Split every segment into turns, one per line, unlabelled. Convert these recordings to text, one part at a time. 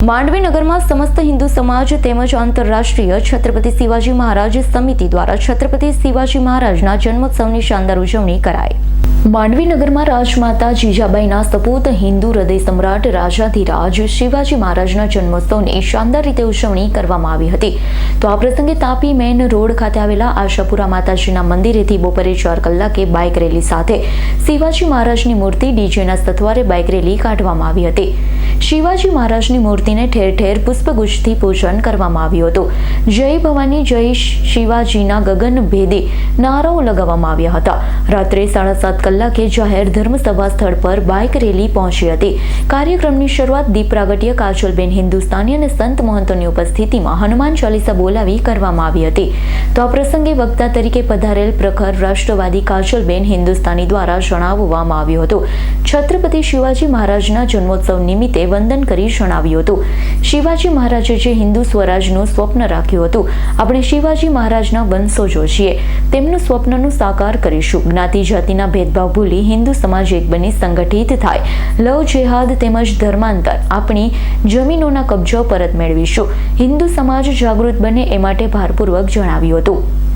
માંડવી નગરમાં સમસ્ત હિન્દુ સમાજ તેમજ આંતરરાષ્ટ્રીય છત્રપતિ શિવાજી મહારાજ સમિતિ દ્વારા છત્રપતિ શિવાજી મહારાજના જન્મોત્સવની શાનદાર ઉજવણી કરાઈ. માંડવી નગરમાં રાજમાતા જીજાબાઈના સપૂત હિન્દુ હૃદય સમ્રાટ રાજાધિરાજ શિવાજી મહારાજના જન્મોત્સવની શાનદાર રીતે ઉજવણી કરવામાં આવી હતી. તો આ પ્રસંગે તાપી મેન રોડ ખાતે આવેલા આશાપુરા માતાજીના મંદિરેથી બપોરે ચાર કલાકે બાઇક રેલી સાથે શિવાજી મહારાજની મૂર્તિ ડીજેના સથવારે બાઇક રેલી કાઢવામાં આવી હતી. શિવાજી મહારાજની મૂર્તિને ઠેર ઠેર પુષ્પગુચ્છથી પૂજન કરવામાં આવ્યું હતું. જય ભવાની જય શિવાજીના ગગન ભેદી નારાઓ લગાવવામાં આવ્યા હતા. રાત્રે સાડા સાત કલાકે જાહેર ધર્મસભા સ્થળ પર બાઇક રેલી પહોંચી હતી. કાર્યક્રમની શરૂઆત દીપ પ્રાગટ્ય, કાજલબેન હિન્દુસ્તાની અને સંત મહંતોની ઉપસ્થિતિમાં હનુમાન ચાલીસા બોલાવી કરવામાં આવી હતી. તો આ પ્રસંગે વક્તા તરીકે પધારેલ પ્રખર રાષ્ટ્રવાદી કાજલબેન હિન્દુસ્તાની દ્વારા જણાવવામાં આવ્યું હતું. છત્રપતિ શિવાજી મહારાજના જન્મોત્સવ નિમિત્તે વંદન કરી જણાવ્યું હતું. શિવાજી મહારાજે જે હિન્દુ સ્વરાજનું સ્વપ્ન રાખ્યું હતું, આપણે શિવાજી મહારાજના વંશો છીએ તેમનું સ્વપ્નનું સાકાર કરીશું. જ્ઞાતિ જાતિના ભેદભાવ ભૂલી હિન્દુ સમાજ એક બની સંગઠિત થાય. લવ, જેહાદ તેમજ ધર્માંતર આપણી જમીનોના કબજો પરત મેળવીશું. હિન્દુ સમાજ જાગૃત બને એ માટે ભારપૂર્વક જણાવ્યું હતું.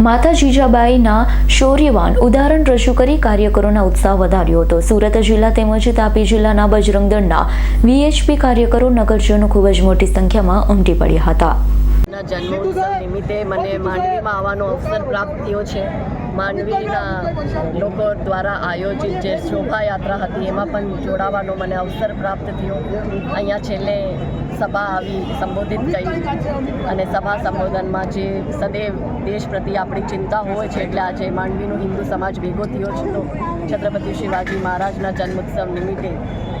માતા જીજાબાઈના શૌર્યવાન ઉદાહરણ રજૂ કરી કાર્યકરોના ઉત્સાહ વધાર્યો હતો. સુરત જિલ્લા તેમજ તાપી જિલ્લાના બજરંગ દળના વીએચપી કાર્યકરો નગરજનો ખૂબ જ મોટી સંખ્યામાં ઉમટી પડ્યા હતા.
જન્મોત્સવ નિમિત્તે મને માંડવીમાં આવવાનો અવસર પ્રાપ્ત થયો છે. માંડવીના લોકો દ્વારા આયોજિત જે શોભાયાત્રા હતી, એમાં પણ જોડાવાનો મને અવસર પ્રાપ્ત થયો. અહીંયા છેલ્લે સભા આવી સંબોધિત કરી અને સભા સંબોધનમાં જે સદૈવ દેશ પ્રત્યે આપણી ચિંતા હોય છે, એટલે આજે માંડવીનો હિન્દુ સમાજ ભેગો થયો છે, તો છત્રપતિ શિવાજી મહારાજના જન્મોત્સવ નિમિત્તે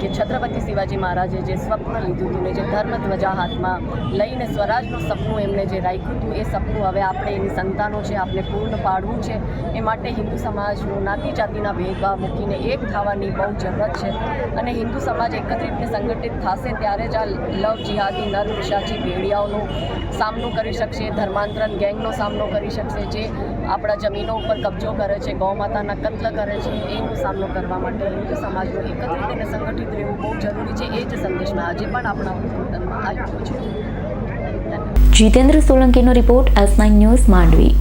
કે છત્રપતિ શિવાજી મહારાજે જે સ્વપ્ન લીધું હતું ને જે ધર્મ ધ્વજા હાથમાં લઈને સ્વરાજનું સપનું એમને જે રાખ્યું હતું, એ સપનું હવે આપણે એની સંતાનો છે આપણે પૂર્ણ પાડવું છે, એ માટે હિન્દુ સમાજનું નાતી જાતિના ભેદભાવ મૂકીને એક થવાની બહુ જરૂરત છે. અને હિન્દુ સમાજ એકત્રિત સંગઠિત થશે ત્યારે જ આ લવ જિહાદી નર પિશાચી ભેડિયાઓનો સામનો કરી શકશે, ધર્માંતરણ ગેંગનો સામનો કરી શકશે, જે આપણા જમીનો ઉપર કબજો કરે છે, ગૌ માતાના કત્લ કરે છે, એનો સામનો કરવા માટે હિન્દુ સમાજનું એકત્રિત અને સંગઠિત રહેવું બહુ જરૂરી છે, એ જ સંદેશ આજે પણ આપણા ઉદ્બોધનમાં આપ્યો છે.
Jitendra સોલંકીનો report S nine news Mandvi.